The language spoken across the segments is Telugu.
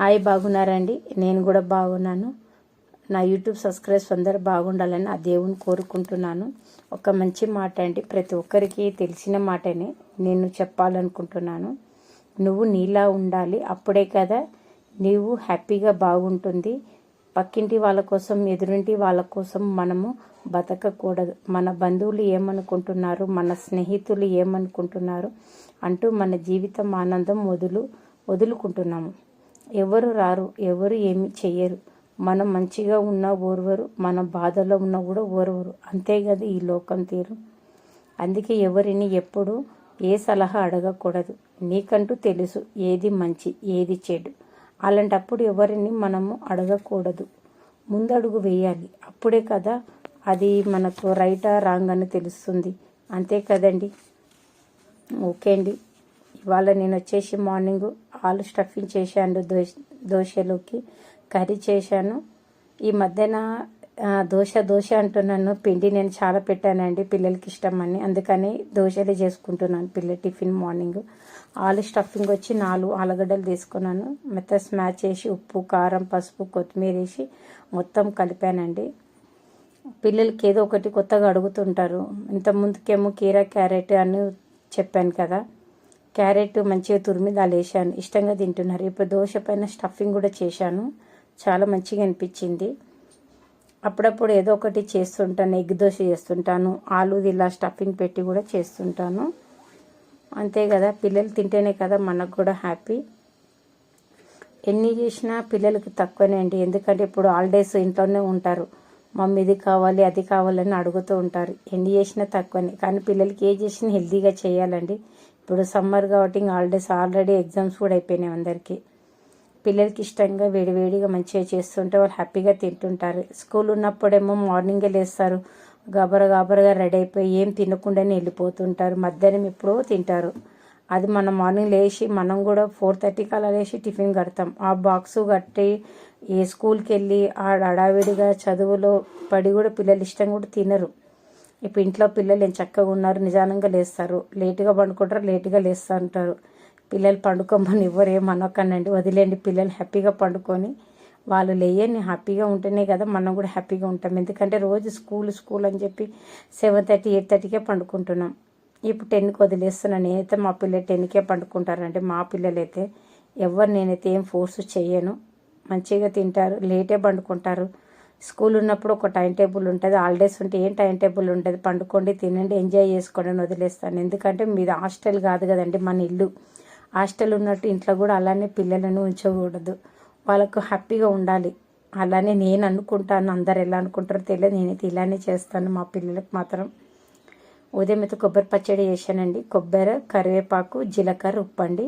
హాయ్ బాగున్నారండి. నేను కూడా బాగున్నాను. నా యూట్యూబ్ సబ్స్క్రైబ్స్ అందరూ బాగుండాలని ఆ దేవుని కోరుకుంటున్నాను. ఒక మంచి మాట అండి. ప్రతి ఒక్కరికి తెలిసిన మాటనే నేను చెప్పాలనుకుంటున్నాను. నువ్వు నీలా ఉండాలి. అప్పుడే కదా నీవు హ్యాపీగా బాగుంటుంది. పక్కింటి వాళ్ళ కోసం ఎదురింటి వాళ్ళ కోసం మనము బతకకూడదు. మన బంధువులు ఏమనుకుంటున్నారు? మన స్నేహితులు ఏమనుకుంటున్నారు? అంటూ మన జీవితం ఆనందం వదులు వదులుకుంటున్నాము. ఎవరు రారు ఎవరు ఏమి చెయ్యరు. మనం మంచిగా ఉన్నా ఓర్వరు మన బాధలో ఉన్నా కూడా ఓర్వరు. అంతే కదా ఈ లోకం తీరు. అందుకే ఎవరిని ఎప్పుడు ఏ సలహా అడగకూడదు. నీకంటూ తెలుసు ఏది మంచి ఏది చెడు. అలాంటప్పుడు ఎవరిని మనము అడగకూడదు. ముందడుగు వేయాలి. అప్పుడే కదా అది మనకు రైటా రాంగ్ అని తెలుస్తుంది. అంతే కదండి? ఓకే అండి. ఇవాళ నేను వచ్చేసి మార్నింగ్ ఆలు స్టఫింగ్ చేశాను దోశ దోశలోకి కర్రీ చేశాను. ఈ మధ్యన దోశ దోశ అంటున్నాను. పిండి నేను చాలా పెట్టానండి పిల్లలకి ఇష్టం అని అందుకని దోశలే చేసుకుంటున్నాను పిల్లల టిఫిన్ మార్నింగ్ ఆలు స్టఫింగ్ వచ్చి నాలుగు ఆలుగడ్డలు తీసుకున్నాను. మెత్త స్మాచ్ చేసి ఉప్పు కారం పసుపు కొత్తిమీర వేసి మొత్తం కలిపానండి. పిల్లలకి ఏదో ఒకటి కొత్తగా అడుగుతుంటారు. ఇంత ముందుకేమో కీరా క్యారెట్ అని చెప్పాను కదా. క్యారెట్ మంచిగా తురిమి దాని వేసాను ఇష్టంగా తింటున్నారు. ఇప్పుడు దోశ పైన స్టఫింగ్ కూడా చేశాను. చాలా మంచిగా అనిపించింది. అప్పుడప్పుడు ఏదో ఒకటి చేస్తుంటాను. ఎగ్ దోశ చేస్తుంటాను. ఆలూది ఇలా స్టఫింగ్ పెట్టి కూడా చేస్తుంటాను. అంతే కదా. పిల్లలు తింటేనే కదా మనకు కూడా హ్యాపీ. ఎన్ని చేసినా పిల్లలకి తక్కువనే అండి. ఎందుకంటే ఇప్పుడు హాలిడేస్ ఇంట్లోనే ఉంటారు. మమ్మీ ఇది కావాలి అది కావాలని అడుగుతూ ఉంటారు. ఎన్ని చేసినా తక్కువనే. కానీ పిల్లలకి ఏ చేసినా హెల్తీగా చేయాలండి. ఇప్పుడు సమ్మర్ కాబట్టి ఇంకా హాలిడేస్ ఆల్రెడీ ఎగ్జామ్స్ కూడా అయిపోయినాయి అందరికీ. పిల్లలకి ఇష్టంగా వేడివేడిగా మంచిగా చేస్తుంటే వాళ్ళు హ్యాపీగా తింటుంటారు. స్కూల్ ఉన్నప్పుడేమో మార్నింగే లేస్తారు. గబర గబరగా రెడీ అయిపోయి ఏం తినకుండానే వెళ్ళిపోతుంటారు. మధ్యాహ్నం ఎప్పుడో తింటారు. అది మనం మార్నింగ్ లేచి మనం కూడా ఫోర్ థర్టీకి అలా లేచి టిఫిన్ కడతాం. ఆ బాక్స్ కట్టి ఏ స్కూల్కి వెళ్ళి ఆ హడావిడిగా చదువులో పడి కూడా పిల్లలు ఇష్టం కూడా తినరు. ఇప్పుడు ఇంట్లో పిల్లలు ఏం చక్కగా ఉన్నారు నిజానంగా లేస్తారు. లేటుగా పండుకుంటారు లేటుగా లేస్తా అంటారు పిల్లలు పండుకోమని ఎవరు ఏమనొక్కనండి వదిలేండి పిల్లలు హ్యాపీగా పండుకొని వాళ్ళు లేయని హ్యాపీగా ఉంటేనే కదా మనం కూడా హ్యాపీగా ఉంటాం. ఎందుకంటే రోజు స్కూల్ స్కూల్ అని చెప్పి సెవెన్ థర్టీ ఎయిట్ థర్టీకే పండుకుంటున్నాం. ఇప్పుడు టెన్కి వదిలేస్తున్నాను నేనైతే మా పిల్లలు టెన్కే పండుకుంటారంటే మా పిల్లలైతే ఎవరు నేనైతే ఏం ఫోర్స్ చేయను. మంచిగా తింటారు లేటే పండుకుంటారు. స్కూల్ ఉన్నప్పుడు ఒక టైం టేబుల్ ఉంటుంది హాలిడేస్ ఉంటే ఏం టైం టేబుల్ ఉంటుంది పండుకోండి తినండి ఎంజాయ్ చేసుకోండి అని వదిలేస్తాను. ఎందుకంటే మీది హాస్టల్ కాదు కదండి మన ఇల్లు. హాస్టల్ ఉన్నట్టు ఇంట్లో కూడా అలానే పిల్లలను ఉంచకూడదు. వాళ్ళకు హ్యాపీగా ఉండాలి. అలానే నేను అనుకుంటాను అందరు ఎలా అనుకుంటారో తెలియదు. నేనైతే ఇలానే చేస్తాను. మా పిల్లలకు మాత్రం ఉదయం అయితే కొబ్బరి పచ్చడి చేశానండి. కొబ్బరి కరివేపాకు జీలకర్ర ఉప్పు అండి.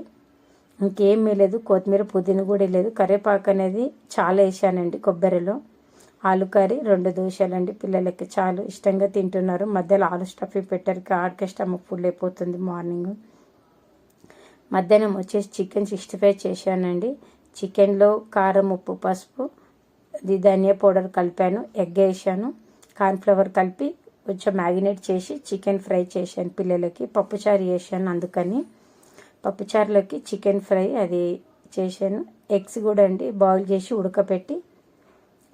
ఇంకేం లేదు. కొత్తిమీర పుదీనా కూడా లేదు. కరివేపాకు అనేది చాలా వేసానండి కొబ్బరిలో. ఆలు కర్రీ రెండు దోశలండి. పిల్లలకి చాలా ఇష్టంగా తింటున్నారు. మధ్యలో ఆలు స్టఫింగ్ పెట్టారు. ఆడికే స్టమక్ ఫుల్ అయిపోతుంది మార్నింగ్. మధ్యాహ్నం వచ్చేసి చికెన్ సిక్స్టీ ఫైవ్ చేశానండి. చికెన్లో కారం ఉప్పు పసుపు ఇది ధనియా పౌడర్ కలిపాను. ఎగ్ వేసాను. కార్న్ఫ్లవర్ కలిపి కొంచెం మ్యాగినేట్ చేసి చికెన్ ఫ్రై చేశాను పిల్లలకి. పప్పుచారు చేశాను అందుకని. పప్పుచారులోకి చికెన్ ఫ్రై అది చేశాను. ఎగ్స్ కూడా అండి. బాయిల్ చేసి ఉడకపెట్టి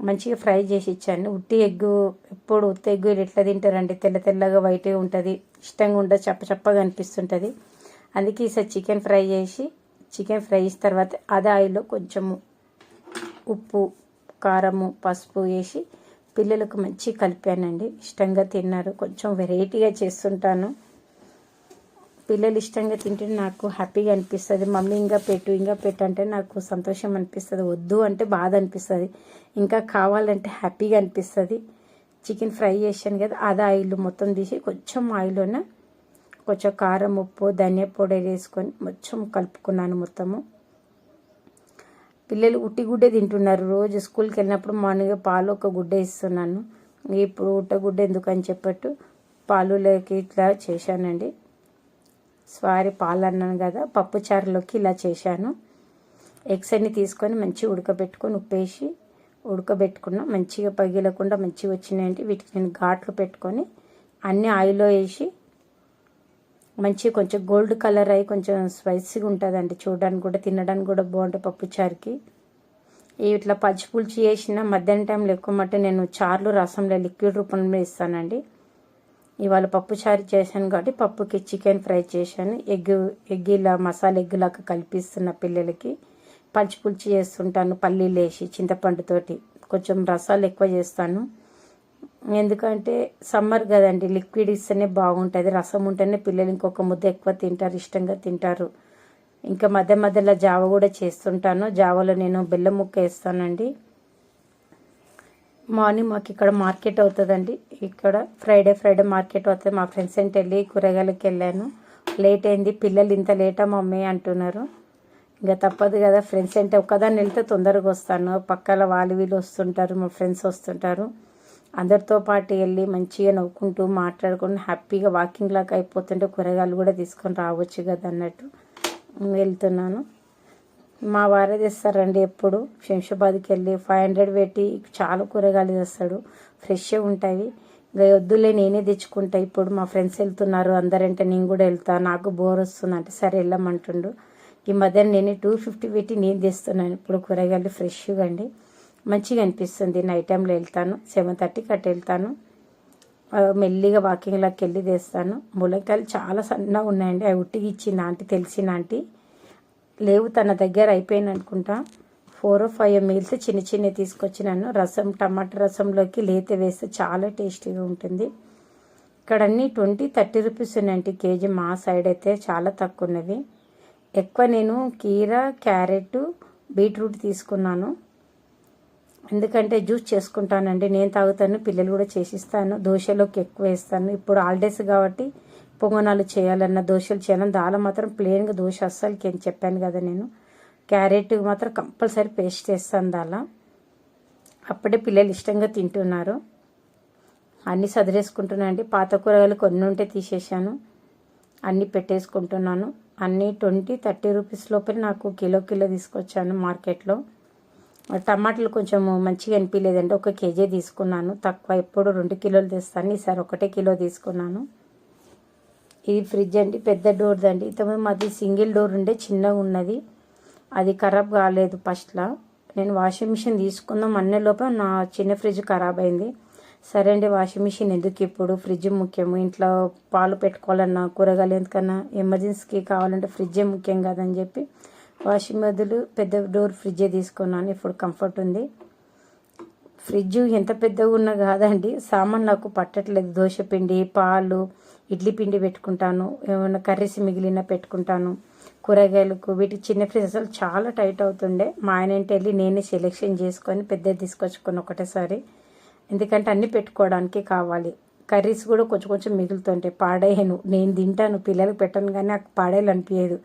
మంచిగా ఫ్రై చేసి ఇచ్చాను. ఉట్టి ఎగ్గు ఎప్పుడు ఉత్తి ఎగ్గు ఎట్లా తింటారండి? తెల్ల తెల్లగా వైట్గా ఉంటుంది. ఇష్టంగా ఉండదు చప్ప చప్పగా అనిపిస్తుంటుంది. అందుకే ఈసారి చికెన్ ఫ్రై చేసి చికెన్ ఫ్రై చేసిన తర్వాత అదే ఆయిల్లో కొంచెము ఉప్పు కారము పసుపు వేసి పిల్లలకు మంచి కలిపానండి. ఇష్టంగా తిన్నారు. కొంచెం వెరైటీగా చేస్తుంటాను. పిల్లలు ఇష్టంగా తింటే నాకు హ్యాపీగా అనిపిస్తుంది. మమ్మీ ఇంకా పెట్టు ఇంకా పెట్టు అంటే నాకు సంతోషం అనిపిస్తుంది. వద్దు అంటే బాధ అనిపిస్తుంది. ఇంకా కావాలంటే హ్యాపీగా అనిపిస్తుంది. చికెన్ ఫ్రై చేశాను కదా అది ఆయిల్ మొత్తం తీసి కొంచెం ఆయిల్లోన కొంచెం కారం ఉప్పు ధనియా పౌడర్ వేసుకొని మొత్తం కలుపుకున్నాను మొత్తము. పిల్లలు ఉట్టి గుడ్డే తింటున్నారు. రోజు స్కూల్కి వెళ్ళినప్పుడు మార్నింగ్ పాలు ఒక గుడ్డ ఇస్తున్నాను. ఇప్పుడు ఉట్ట గుడ్డ ఎందుకు అని చెప్పట్టు పాలులోకి ఇట్లా చేశానండి. సారీ పాలు అన్నాను కదా పప్పు చారులోకి ఇలా చేశాను. ఎగ్స్ అన్ని తీసుకొని మంచిగా ఉడకబెట్టుకొని ఉప్పేసి ఉడకబెట్టుకున్నా మంచిగా పగిలకుండా మంచిగా వచ్చినాయంటే వీటికి నేను ఘాట్లు పెట్టుకొని అన్ని ఆయిల్లో వేసి మంచి కొంచెం గోల్డ్ కలర్ అయ్యి కొంచెం స్పైసీగా ఉంటుందండి చూడడానికి కూడా తినడానికి కూడా బాగుంటుంది పప్పు చారుకి. ఇట్లా పచ్చి పులుసు చేసిన మధ్యాహ్నం టైంలో ఎక్కువ మట్టి నేను చారులు రసంలో లిక్విడ్ రూపంలో ఇస్తానండి ఇవాళ పప్పు చారు చేశాను కాబట్టి పప్పుకి చికెన్ ఫ్రై చేశాను. ఎగ్ ఎగ్ ఇలా మసాలా ఎగ్గులాగా కల్పిస్తున్న కలిపిస్తున్న పిల్లలకి పల్చి పులిచి చేస్తుంటాను పల్లీలు వేసి చింతపండుతోటి కొంచెం రసాలు ఎక్కువ చేస్తాను. ఎందుకంటే సమ్మర్ కదండి లిక్విడ్ ఇస్తేనే బాగుంటుంది రసం ఉంటేనే పిల్లలు ఇంకొక ముద్ద ఎక్కువ తింటారు ఇష్టంగా తింటారు. ఇంకా మధ్య మధ్యలో జావ కూడా చేస్తుంటాను. జావలో నేను బెల్లం ముక్క వేస్తానండి. మార్నింగ్ మాకు ఇక్కడ మార్కెట్ అవుతుందండి. ఇక్కడ ఫ్రైడే ఫ్రైడే మార్కెట్ అవుతుంది. మా ఫ్రెండ్స్ ఏంటి వెళ్ళి కూరగాయలకి వెళ్ళాను. లేట్ అయింది. పిల్లలు ఇంత లేటా మమ్మీ అంటున్నారు. ఇంకా తప్పదు కదా ఫ్రెండ్స్ అంటే ఒక్కదాన్ని వెళ్తే తొందరగా వస్తాను. పక్కల వాళ్ళు వీళ్ళు వస్తుంటారు. మా ఫ్రెండ్స్ వస్తుంటారు. అందరితో పాటు వెళ్ళి మంచిగా నవ్వుకుంటూ మాట్లాడుకుని హ్యాపీగా వాకింగ్ లాగా అయిపోతుంటే కూరగాయలు కూడా తీసుకొని రావచ్చు కదా అన్నట్టు. వెళ్తున్నాను. మా వారే తెస్తారండి ఎప్పుడు. శంషాబాద్కి వెళ్ళి ఫైవ్ హండ్రెడ్ పెట్టి చాలా కూరగాయలు తెస్తాడు. ఫ్రెష్గా ఉంటాయి. ఇంకా వద్దులే నేనే తెచ్చుకుంటా. ఇప్పుడు మా ఫ్రెండ్స్ వెళ్తున్నారు. అందరంటే నేను కూడా వెళ్తా. నాకు బోర్ వస్తుంది. అంటే సరే వెళ్ళమంటుండు. ఈ మధ్య నేనే టూ ఫిఫ్టీ పెట్టి నేను తెస్తున్నాను. ఇప్పుడు కూరగాయలు ఫ్రెష్గా అండి. మంచిగా అనిపిస్తుంది. నైట్ టైంలో వెళ్తాను. సెవెన్ థర్టీకి అట్ట వెళ్తాను. మెల్లిగా వాకింగ్లోకి వెళ్ళి తెస్తాను. ములక్కాయలు చాలా సన్నగా ఉన్నాయండి. అవి ఉట్టికి ఇచ్చింది ఆంటీ తెలిసిన ఆంటీ. లేవు తన దగ్గర అయిపోయింది అనుకుంటా. ఫోర్ ఫైవ్ మీల్స్ చిన్న చిన్నవి తీసుకొచ్చినాను రసం టమాటా రసంలోకి లేత వేస్తే చాలా టేస్టీగా ఉంటుంది. ఇక్కడ అన్నీ ట్వంటీ థర్టీ రూపీస్ ఉన్నాయండి కేజీ. మా సైడ్ అయితే చాలా తక్కువ ఉన్నవి. ఎక్కువ నేను కీర క్యారెట్ బీట్రూట్ తీసుకున్నాను. ఎందుకంటే జ్యూస్ చేసుకుంటానండి నేను తాగుతాను పిల్లలు కూడా చేసిస్తాను దోశలోకి ఎక్కువ వేస్తాను. ఇప్పుడు హాలిడేస్ కాబట్టి పొంగనాలు చేయాలన్న దోశలు చేయాలని దాల మాత్రం ప్లెయిన్గా దోశ అస్సలకి ఏం చెప్పాను కదా నేను. క్యారెట్ మాత్రం కంపల్సరీ పేస్ట్ చేస్తాను దాలా అప్పుడే పిల్లలు ఇష్టంగా తింటున్నారు. అన్నీ సదిరేసుకుంటున్నాను అండి. పాత కూరగాయలు కొన్ని ఉంటే తీసేసాను అన్నీ పెట్టేసుకుంటున్నాను. అన్నీ ట్వంటీ థర్టీ రూపీస్ లోపల నాకు కిలో కిలో తీసుకొచ్చాను మార్కెట్లో. టమాటాలు కొంచెం మంచిగా అనిపించలేదండి. ఒక కేజీ తీసుకున్నాను. తక్కువ ఎప్పుడు రెండు కిలోలు తెస్తాను. ఈసారి ఒకటే కిలో తీసుకున్నాను. ఇది ఫ్రిడ్జ్ అండి. పెద్ద డోర్ది అండి ఇంతకుముందు మాది సింగిల్ డోర్ ఉండే చిన్నగా ఉన్నది. అది ఖరాబ్ కాలేదు ఫస్ట్లో. నేను వాషింగ్ మిషన్ తీసుకుందాం అన్నే లోపల నా చిన్న ఫ్రిడ్జ్ ఖరాబ్ అయింది. సరే అండి వాషింగ్ మిషన్ ఎందుకు ఇప్పుడు? ఫ్రిడ్జ్ ముఖ్యము. ఇంట్లో పాలు పెట్టుకోవాలన్నా కూరగాయలు ఎందుకన్నా ఎమర్జెన్సీకి కావాలంటే ఫ్రిడ్జే ముఖ్యం కదని చెప్పి వాషింగ్ బదులు పెద్ద డోర్ ఫ్రిడ్జే తీసుకున్నాను ఇప్పుడు కంఫర్ట్ ఉంది. ఫ్రిడ్జ్ ఎంత పెద్దగా ఉన్నా కాదండి సామాన్ నాకు పట్టట్లేదు. దోశ పిండి పాలు ఇడ్లీ పిండి పెట్టుకుంటాను. ఏమైనా కర్రీస్ మిగిలిన పెట్టుకుంటాను. కూరగాయలకు వీటికి చిన్న ఫ్రిడ్జ్ అసలు చాలా టైట్ అవుతుండే. మా ఆయన ఇంటి వెళ్ళి నేనే సెలెక్షన్ చేసుకొని పెద్దది తీసుకొచ్చుకొని ఒకటేసారి. ఎందుకంటే అన్నీ పెట్టుకోవడానికి కావాలి. కర్రీస్ కూడా కొంచెం కొంచెం మిగులుతుంటాయి. పాడేయను నేను తింటాను. పిల్లలకు పెట్టను కానీ నాకు పాడేయాలనిపించదు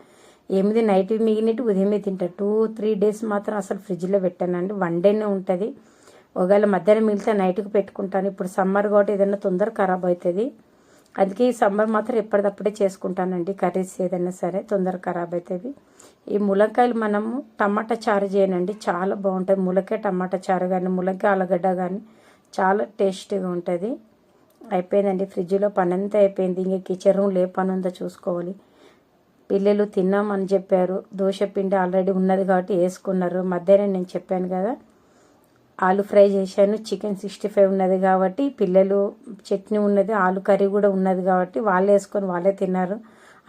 ఎనిమిది నైట్ మిగిలినట్టు ఉదయమే తింటా. టూ త్రీ డేస్ మాత్రం అసలు ఫ్రిడ్జ్లో పెట్టానండి వన్ డేనే ఉంటుంది. ఒకవేళ మధ్యాహ్నం మిగిలితే నైట్కి పెట్టుకుంటాను. ఇప్పుడు సమ్మర్ కాబట్టి ఏదైనా తొందర ఖరాబ్ అవుతుంది. అందుకే ఈ సమ్మర్ మాత్రం ఎప్పటికప్పుడే చేసుకుంటానండి కర్రీస్ ఏదైనా సరే తొందర ఖరాబ్ అవుతుంది. ఈ ములక్కాయలు మనము టమాటా చారు చేయనండి. చాలా బాగుంటుంది. ములక్కాయ టమాటా చారు కానీ ములక్కాయ ఆలుగడ్డ కానీ చాలా టేస్టీగా ఉంటుంది. అయిపోయిందండి. ఫ్రిడ్జ్లో పని అంతా అయిపోయింది. ఇంకా కిచెన్ రూమ్లో ఏ పని ఉందో చూసుకోవాలి. పిల్లలు తిన్నామని చెప్పారు. దోశ పిండి ఆల్రెడీ ఉన్నది కాబట్టి వేసుకున్నారు. మధ్యాహ్నం నేను చెప్పాను కదా ఆలు ఫ్రై చేశాను. చికెన్ సిక్స్టీ ఫైవ్ ఉన్నది కాబట్టి పిల్లలు చట్నీ ఉన్నది ఆలు కర్రీ కూడా ఉన్నది కాబట్టి వాళ్ళే వేసుకొని వాళ్ళే తిన్నారు.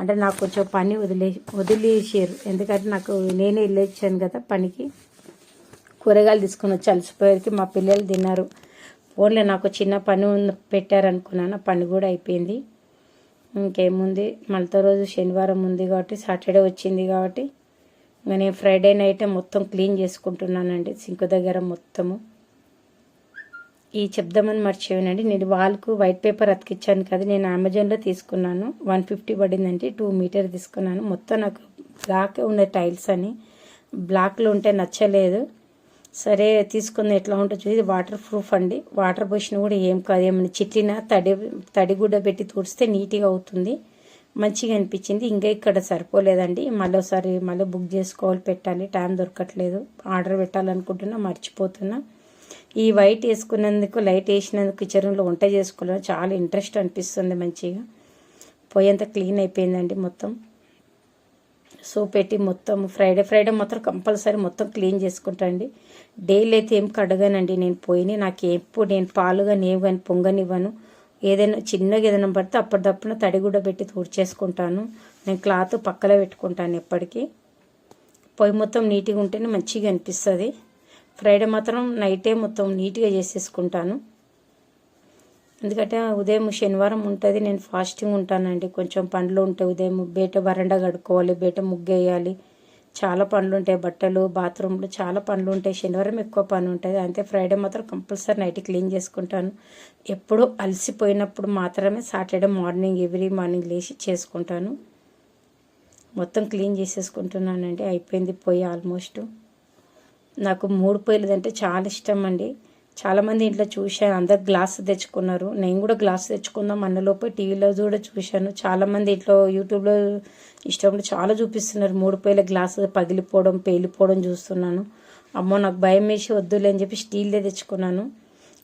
అంటే నాకు కొంచెం పని వదిలే వదిలేసారు ఎందుకంటే నాకు నేనే వెళ్ళొచ్చాను కదా పనికి. కూరగాయలు తీసుకొని వచ్చి అలసిపోయేకి మా పిల్లలు తిన్నారు. ఫోన్లో నాకు చిన్న పని ఉంది పెట్టారనుకున్నాను. పని కూడా అయిపోయింది. ఇంకేముంది? మళ్ళీ రోజు శనివారం ఉంది కాబట్టి సాటర్డే వచ్చింది కాబట్టి ఇంకా నేను ఫ్రైడే నైట్ మొత్తం క్లీన్ చేసుకుంటున్నానండి సింక్ దగ్గర మొత్తము. ఈ చెప్దామని మర్చిపోయానండి. నేను వాల్కు వైట్ పేపర్ అతికిచ్చాను కదా నేను అమెజాన్లో తీసుకున్నాను. వన్ ఫిఫ్టీ పడిందండి టూ మీటర్ తీసుకున్నాను. మొత్తం నాకు బ్లాక్ ఉన్న టైల్స్ అని. బ్లాక్లో ఉంటే నచ్చలేదు. సరే తీసుకుంది ఎట్లా ఉంటుందో చూసి వాటర్ ప్రూఫ్ అండి. వాటర్ పోసిన కూడా ఏం కాదు ఏమైనా చిట్లినా తడి తడిగుడ్డ పెట్టి తుడిస్తే నీట్గా అవుతుంది. మంచిగా అనిపించింది. ఇంకా ఇక్కడ సరిపోలేదండి. మళ్ళీ ఒకసారి మళ్ళీ బుక్ చేసుకోవాలి పెట్టాలి టైం దొరకట్లేదు. ఆర్డర్ పెట్టాలనుకుంటున్నా మర్చిపోతున్నా. ఈ వైట్ వేసుకున్నందుకు లైట్ వేసినందుకు కిచెన్లో వంట చేసుకోవడం చాలా ఇంట్రెస్ట్ అనిపిస్తుంది మంచిగా. పోయేంత క్లీన్ అయిపోయిందండి మొత్తం. సో పెట్టి మొత్తం ఫ్రైడే ఫ్రైడే మాత్రం కంపల్సరీ మొత్తం క్లీన్ చేసుకుంటా అండి డైలీ అయితే ఏం కడగానండి నేను పోయి నాకు ఎప్పుడు నేను పాలు కానీ ఏం కానీ పొంగనివ్వను. ఏదైనా చిన్నగా ఏదైనా పడితే అప్పటిదప్పుడు తడి కూడా పెట్టి తుడిచేసుకుంటాను. నేను క్లాత్ పక్కలో పెట్టుకుంటాను ఎప్పటికీ. పొయ్యి మొత్తం నీట్గా ఉంటేనే మంచిగా అనిపిస్తుంది. ఫ్రైడే మాత్రం నైటే మొత్తం నీట్గా చేసేసుకుంటాను. ఎందుకంటే ఉదయం శనివారం ఉంటుంది నేను ఫాస్టింగ్ ఉంటానండి. కొంచెం పనులు ఉంటాయి ఉదయం బయట వరండా కడుక్కోవాలి బయట ముగ్గేయాలి. చాలా పనులు ఉంటాయి బట్టలు బాత్రూమ్లు చాలా పనులు ఉంటాయి. శనివారం ఎక్కువ పని ఉంటుంది. అంతే ఫ్రైడే మాత్రం కంపల్సరీ నైట్ క్లీన్ చేసుకుంటాను. ఎప్పుడు అలసిపోయినప్పుడు మాత్రమే సాటర్డే మార్నింగ్ ఎవ్రీ మార్నింగ్ లేచి చేసుకుంటాను. మొత్తం క్లీన్ చేసేసుకుంటున్నానండి. అయిపోయింది పొయ్యి ఆల్మోస్ట్. నాకు మూడు పొయ్యిలు అంటే చాలా ఇష్టం అండి. చాలామంది ఇంట్లో చూశాను. అందరు గ్లాస్ తెచ్చుకున్నారు. నేను కూడా గ్లాస్ తెచ్చుకుందాం అన్నలోపు టీవీలో కూడా చూశాను. చాలామంది ఇంట్లో యూట్యూబ్లో ఇష్టం చాలా చూపిస్తున్నారు. మూడు పేల గ్లాస్ పగిలిపోవడం పేలిపోవడం చూస్తున్నాను. అమ్మో నాకు భయం వేసి వద్దులే అని చెప్పి స్టీల్దే తెచ్చుకున్నాను.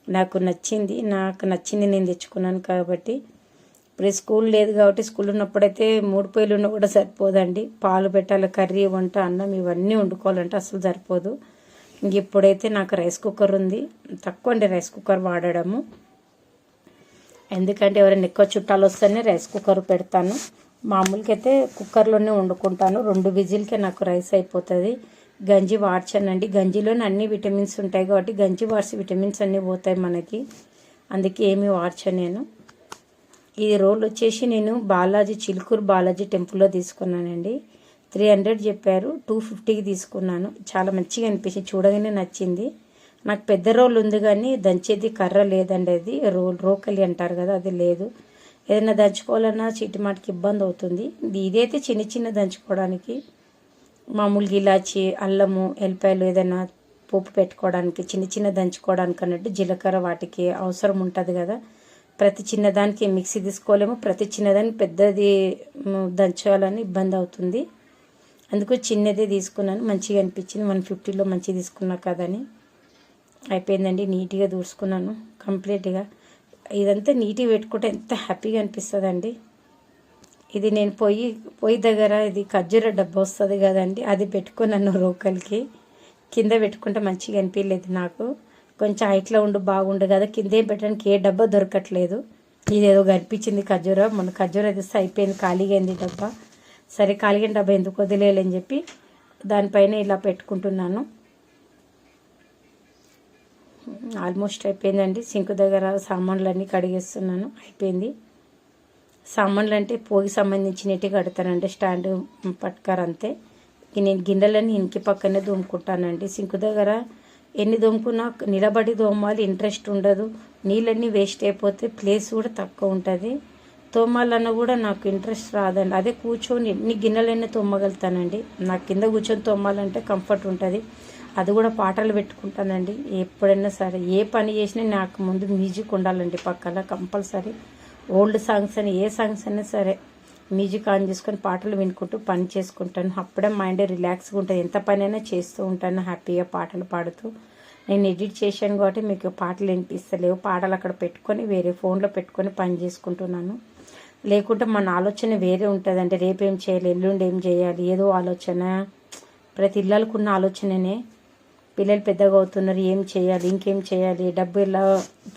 నాకు నచ్చింది. నాకు నచ్చింది నేను తెచ్చుకున్నాను కాబట్టి. ఇప్పుడు స్కూల్ లేదు కాబట్టి స్కూల్ ఉన్నప్పుడైతే మూడు పొయ్యిలు ఉన్న కూడా సరిపోదండి. పాలు పెట్టాలి కర్రీ వంట అన్నం ఇవన్నీ వండుకోవాలంటే అసలు సరిపోదు. ఇప్పుడైతే నాకు రైస్ కుక్కర్ ఉంది. తక్కువ అండి రైస్ కుక్కర్ వాడడము. ఎందుకంటే ఎవరైనా ఎక్కువ చుట్టాలు వస్తేనే రైస్ కుక్కర్ పెడతాను. మామూలుగా అయితే కుక్కర్లోనే వండుకుంటాను. రెండు విజిల్కే నాకు రైస్ అయిపోతుంది. గంజి వాడ్చానండి. గంజిలోనే అన్ని విటమిన్స్ ఉంటాయి కాబట్టి గంజి వాడిసి విటమిన్స్ అన్నీ పోతాయి మనకి. అందుకే ఏమి వాడ్చాను నేను. ఈ రోల్ వచ్చేసి నేను బాలాజీ చిలుకూరు బాలాజీ టెంపుల్లో తీసుకున్నానండి. త్రీ హండ్రెడ్ చెప్పారు. టూ ఫిఫ్టీకి తీసుకున్నాను. చాలా మంచిగా అనిపించింది. చూడగానే నచ్చింది. నాకు పెద్ద రోల్ ఉంది కానీ దంచేది కర్ర లేదండి అది. రోల్ రోకలి అంటారు కదా అది లేదు. ఏదైనా దంచుకోవాలన్నా మాటికి ఇబ్బంది అవుతుంది. ఇదైతే చిన్న చిన్న దంచుకోవడానికి మామూలుగా ఇలాచి అల్లము ఎల్లిపాయలు ఏదైనా పోపు పెట్టుకోవడానికి చిన్న చిన్న దంచుకోవడానికి అన్నట్టు జీలకర్ర వాటికి అవసరం ఉంటుంది కదా. ప్రతి చిన్నదానికి మిక్సీ తీసుకోలేము. ప్రతి చిన్నదానికి పెద్దది దంచాలని ఇబ్బంది అవుతుంది. అందుకు చిన్నదే తీసుకున్నాను. మంచిగా అనిపించింది. వన్ ఫిఫ్టీలో మంచిగా తీసుకున్నా కదని. అయిపోయిందండి. నీట్గా దూసుకున్నాను కంప్లీట్గా. ఇదంతా నీట్గా పెట్టుకుంటే ఎంత హ్యాపీగా అనిపిస్తుందండి. ఇది నేను పొయ్యి పొయ్యి దగ్గర ఇది ఖర్జూర డబ్బా వస్తుంది కదండి. అది పెట్టుకున్నాను రోకల్కి కింద పెట్టుకుంటే మంచిగా అనిపించలేదు నాకు. కొంచెం హైట్లో ఉండు బాగుండు కదా. కింద ఏం పెట్టడానికి ఏ డబ్బా దొరకట్లేదు. ఇదేదో కనిపించింది ఖర్జూర. మన ఖర్జూర తెస్తే అయిపోయింది. ఖాళీగా అయింది డబ్బా. సరే కాలిగిన డబ్బా ఎందుకు వదిలేయాలని చెప్పి దానిపైన ఇలా పెట్టుకుంటున్నాను. ఆల్మోస్ట్ అయిపోయిందండి. సింకు దగ్గర సామాన్లు అన్నీ కడిగేస్తున్నాను. అయిపోయింది. సామాన్లు అంటే పోగి సంబంధించినట్టు కడతానండి. స్టాండ్ పట్టుకారు అంతే. నేను గిన్నెలన్నీ ఇంటి పక్కనే దోముకుంటానండి సింకు దగ్గర ఎన్ని దోముకున్నా నిలబడి దోమాలి ఇంట్రెస్ట్ ఉండదు. నీళ్ళన్నీ వేస్ట్ అయిపోతే ప్లేస్ కూడా తక్కువ ఉంటుంది. తోమాలన్న కూడా నాకు ఇంట్రెస్ట్ రాదండి. అదే కూర్చొని ఎన్ని గిన్నెలన్నీ తోమగలుగుతానండి. నాకు కింద కూర్చొని తోమాలంటే కంఫర్ట్ ఉంటుంది. అది కూడా పాటలు పెట్టుకుంటానండి. ఎప్పుడైనా సరే ఏ పని చేసినా నాకు ముందు మ్యూజిక్ ఉండాలండి పక్కన కంపల్సరీ ఓల్డ్ సాంగ్స్ అని ఏ సాంగ్స్ అయినా సరే మ్యూజిక్ ఆన్ చేసుకొని పాటలు వినుకుంటూ పని చేసుకుంటాను. అప్పుడే మైండ్ రిలాక్స్గా ఉంటుంది. ఎంత పని అయినా చేస్తూ ఉంటాను హ్యాపీగా పాటలు పాడుతూ. నేను ఎడిట్ చేశాను కాబట్టి మీకు పాటలు వినిపిస్తలేవు. పాటలు అక్కడ పెట్టుకొని వేరే ఫోన్లో పెట్టుకొని పని చేసుకుంటున్నాను. లేకుంటే మన ఆలోచన వేరే ఉంటుంది అంటే రేపేం చేయాలి ఎల్లుండి ఏం చేయాలి ఏదో ఆలోచన. ప్రతి ఇళ్ళకున్న ఆలోచననే. పిల్లలు పెద్దగా అవుతున్నారు ఏం చేయాలి ఇంకేం చేయాలి డబ్బు ఎలా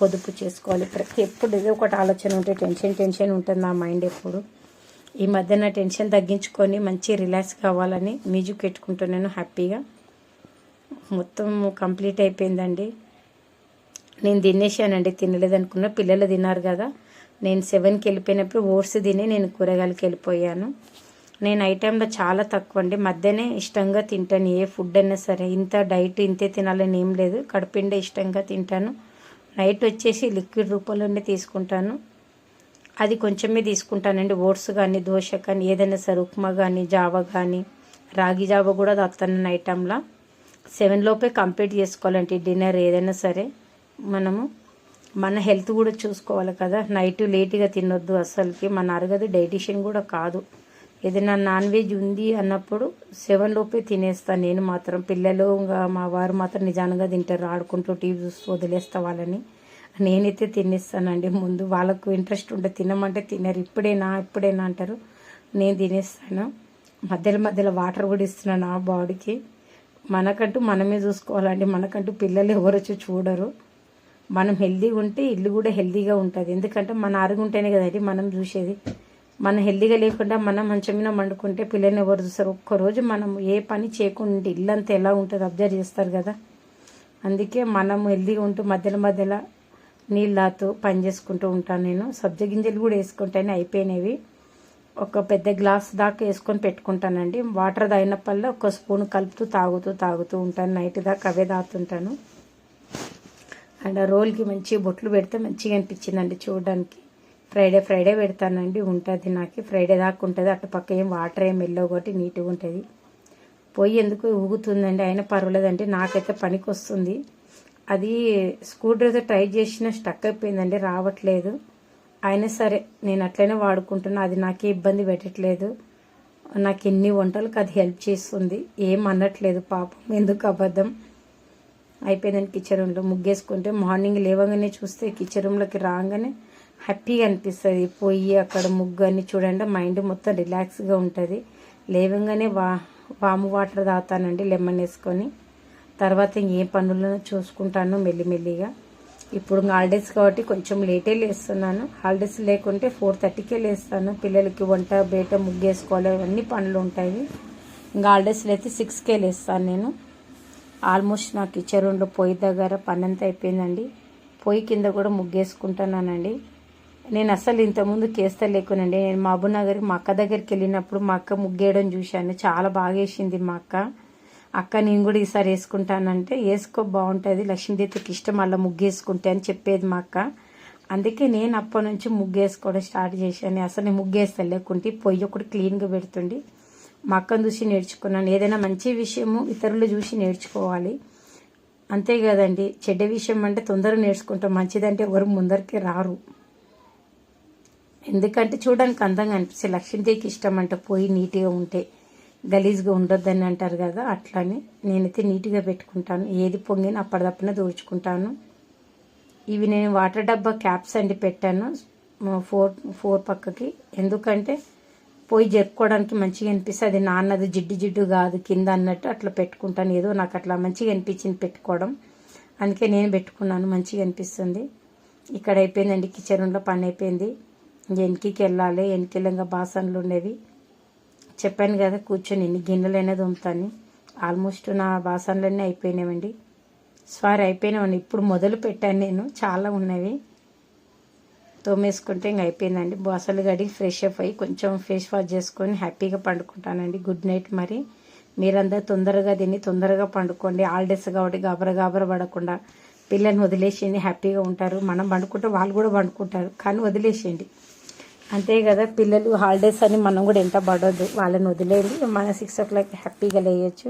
పొదుపు చేసుకోవాలి ప్రతి ఎప్పుడు ఏదో ఒకటి ఆలోచన ఉంటే టెన్షన్ టెన్షన్ ఉంటుంది నా మైండ్ ఎప్పుడు. ఈ మధ్యన టెన్షన్ తగ్గించుకొని మంచి రిలాక్స్ కావాలని మ్యూజిక్ పెట్టుకుంటున్నాను హ్యాపీగా మొత్తం కంప్లీట్ అయిపోయిందండి. నేను తినేసానండి తినలేదనుకున్న పిల్లలు తిన్నారు కదా. నేను సెవెన్కి వెళ్ళిపోయినప్పుడు ఓట్స్ తిని నేను కూరగాయలకి వెళ్ళిపోయాను. నేను ఐటెంలో చాలా తక్కువ అండి. మధ్యనే ఇష్టంగా తింటాను. ఏ ఫుడ్ అయినా సరే ఇంత డైట్ ఇంతే తినాలని ఏం లేదు. కడుపిండే ఇష్టంగా తింటాను. నైట్ వచ్చేసి లిక్విడ్ రూపంలోనే తీసుకుంటాను. అది కొంచెమే తీసుకుంటానండి. ఓట్స్ కానీ దోశ కానీ ఏదైనా సరే ఉప్మా కానీ జావ కానీ రాగి జావ కూడా తాగుతాను ఐటెంలో. సెవెన్ లోపే కంప్లీట్ చేసుకోవాలంటే డిన్నర్ ఏదైనా సరే మనము. మన హెల్త్ కూడా చూసుకోవాలి కదా. నైట్ లేట్గా తినొద్దు అసలుకి. మన అరగదు డైటిషియన్ కూడా కాదు. ఏదైనా నాన్ వెజ్ ఉంది అన్నప్పుడు సెవెన్ లోపే తినేస్తాను నేను మాత్రం పిల్లలు ఇంకా మా వారు మాత్రం నిజానంగా తింటారు. ఆడుకుంటూ టీవీ చూస్తూ వదిలేస్తా వాళ్ళని. నేనైతే తినేస్తానండి. ముందు వాళ్ళకు ఇంట్రెస్ట్ ఉంటే తినమంటే తినరు. ఇప్పుడేనా ఇప్పుడేనా అంటారు. నేను తినేస్తాను. మధ్యలో మధ్యలో వాటర్ కూడా ఇస్తున్నాను ఆ బాడీకి. మనకంటూ మనమే చూసుకోవాలండి. మనకంటూ పిల్లలు ఎవరొచ్చి చూడరు. మనం హెల్దీగా ఉంటే ఇల్లు కూడా హెల్దీగా ఉంటుంది. ఎందుకంటే మన ఆరోగ్యం ఉంటేనే కదండి మనం చూసేది. మనం హెల్దీగా లేకుండా మనం మంచం మీద వండుకుంటే పిల్లల్ని ఎవరు చూస్తారు? ఒక్కరోజు మనం ఏ పని చేయకుండా ఇల్లు అంతా ఎలా ఉంటుంది అబ్జర్వ్ చేస్తారు కదా. అందుకే మనం హెల్దీగా ఉంటూ మధ్యలో మధ్యలో నీళ్ళతో పని చేసుకుంటూ ఉంటాను నేను. సబ్జ గింజలు కూడా వేసుకుంటాను అయిపోయినవి. ఒక పెద్ద గ్లాస్ దాకా వేసుకొని పెట్టుకుంటానండి. వాటర్ తాగినప్పల్లా ఒక స్పూన్ కలుపుతూ తాగుతూ తాగుతూ ఉంటాను. నైట్ దాకా అవే తాగుతుంటాను. అండ్ ఆ రోల్కి మంచి బొట్లు పెడితే మంచిగా అనిపించిందండి చూడడానికి. ఫ్రైడే ఫ్రైడే పెడతానండి ఉంటుంది నాకు. ఫ్రైడే దాకా ఉంటుంది అటు పక్క ఏం వాటర్ ఏం ఎల్లో కాబట్టి నీట్గా ఉంటుంది. పోయి ఎందుకు ఊగుతుందండి? అయినా పర్వాలేదండి నాకైతే పనికి వస్తుంది అది స్క్రూ డ్రైవర్ ట్రై చేసినా స్టక్ అయిపోయిందండి రావట్లేదు. అయినా సరే నేను అట్లనే వాడుకుంటున్నా అది నాకే ఇబ్బంది పెట్టట్లేదు. నాకు ఎన్ని వంటలకు అది హెల్ప్ చేస్తుంది ఏం అనట్లేదు పాపం ఎందుకు అబద్ధం? అయిపోయిందని కిచెన్ రూమ్లో ముగ్గేసుకుంటే మార్నింగ్ లేవగానే చూస్తే కిచెన్ రూమ్లోకి రాగానే హ్యాపీగా అనిపిస్తుంది. పోయి అక్కడ ముగ్గు అన్ని చూడండి మైండ్ మొత్తం రిలాక్స్గా ఉంటుంది. లేవగానే వా వాము వాటర్ తాగుతానండి లెమన్ వేసుకొని. తర్వాత ఏ పనులను చూసుకుంటాను మెల్లిమెల్లిగా. ఇప్పుడు హాలిడేస్ కాబట్టి కొంచెం లేటే లేస్తున్నాను. హాలిడేస్ లేకుంటే ఫోర్ థర్టీకే లేస్తాను. పిల్లలకి వంట బయట ముగ్గేసుకోవాలి అవన్నీ పనులు ఉంటాయి. ఇంకా హాలిడేస్లో అయితే సిక్స్కే లేస్తాను నేను. ఆల్మోస్ట్ నా కిచెన్ రూమ్లో పొయ్యి దగ్గర పనంతా అయిపోయిందండి. పొయ్యి కింద కూడా ముగ్గేసుకుంటున్నానండి. నేను అసలు ఇంతకుముందు కేస్తా లేకునండి. నేను మహబూబ్నగర్ మా అక్క దగ్గరికి వెళ్ళినప్పుడు మా అక్క ముగ్గేయడం చూశాను. చాలా బాగా వేసింది మా అక్క. అక్క నేను కూడా ఈసారి వేసుకుంటానంటే వేసుకో బాగుంటుంది. లక్ష్మీదేవికి ఇష్టం అలా ముగ్గేసుకుంటే అని చెప్పేది మా అక్క. అందుకే నేను అప్పటి నుంచి ముగ్గేసుకోవడం స్టార్ట్ చేశాను. అసలు నేను ముగ్గేస్తా లేకుంటే పొయ్యి ఒకటి క్లీన్గా పెడుతుండి. మా అక్కను చూసి నేర్చుకున్నాను. ఏదైనా మంచి విషయము ఇతరులు చూసి నేర్చుకోవాలి. అంతే కదండి చెడ్డ విషయం అంటే తొందరగా నేర్చుకుంటాం. మంచిదంటే ఎవరు ముందరికి రారు. ఎందుకంటే చూడడానికి అందంగా అనిపిస్తే లక్ష్మీదేవికి ఇష్టం అంటే పోయి నీట్గా ఉంటే గలీజ్గా ఉండొద్దని అంటారు కదా అట్లానే నేనైతే నీట్గా పెట్టుకుంటాను. ఏది పొంగినా అప్పటిదప్పునే దూర్చుకుంటాను ఇవి నేను వాటర్ డబ్బా క్యాప్స్ అండి పెట్టాను. ఫోర్ ఫోర్ పక్కకి. ఎందుకంటే పోయి జరుపుకోవడానికి మంచిగా అనిపిస్తుంది. అది నాన్నది జిడ్డు జిడ్డు కాదు కింద అన్నట్టు అట్లా పెట్టుకుంటాను. ఏదో నాకు అట్లా మంచిగా అనిపించింది పెట్టుకోవడం. అందుకే నేను పెట్టుకున్నాను మంచిగా అనిపిస్తుంది. ఇక్కడ అయిపోయిందండి కిచెన్ రూమ్లో పని అయిపోయింది. వెనక్కి వెళ్ళాలి వెనకెళ్ళంగా బాసన్లు ఉండేవి. చెప్పాను కదా కూర్చొని ఎన్ని గిన్నెలైనా తోముతాను. ఆల్మోస్ట్ నా బాసనలన్నీ అయిపోయినాయండి. సారీ అయిపోయినామండి ఇప్పుడు మొదలు పెట్టాను నేను. చాలా ఉన్నవి. తోమేసుకుంటే ఇంక అయిపోయిందండి. బాసలు గడిగి ఫ్రెష్ అప్ అయ్యి కొంచెం ఫేస్ వాష్ చేసుకొని హ్యాపీగా పండుకుంటానండి. గుడ్ నైట్ మరి. మీరందరూ తొందరగా తిని తొందరగా పండుకోండి. హాలిడేస్ కాబట్టి గాబర గాబర పడకుండా పిల్లల్ని వదిలేసేయండి. హ్యాపీగా ఉంటారు. మనం పండుకుంటే వాళ్ళు కూడా పండుకుంటారు. కానీ వదిలేసేయండి. అంతే కదా పిల్లలు హాలిడేస్ అని మనం కూడా ఎంత పడవద్దు వాళ్ళని వదిలేయండి. మన సిక్స్ ఓ క్లాక్ హ్యాపీగా లేయచ్చు.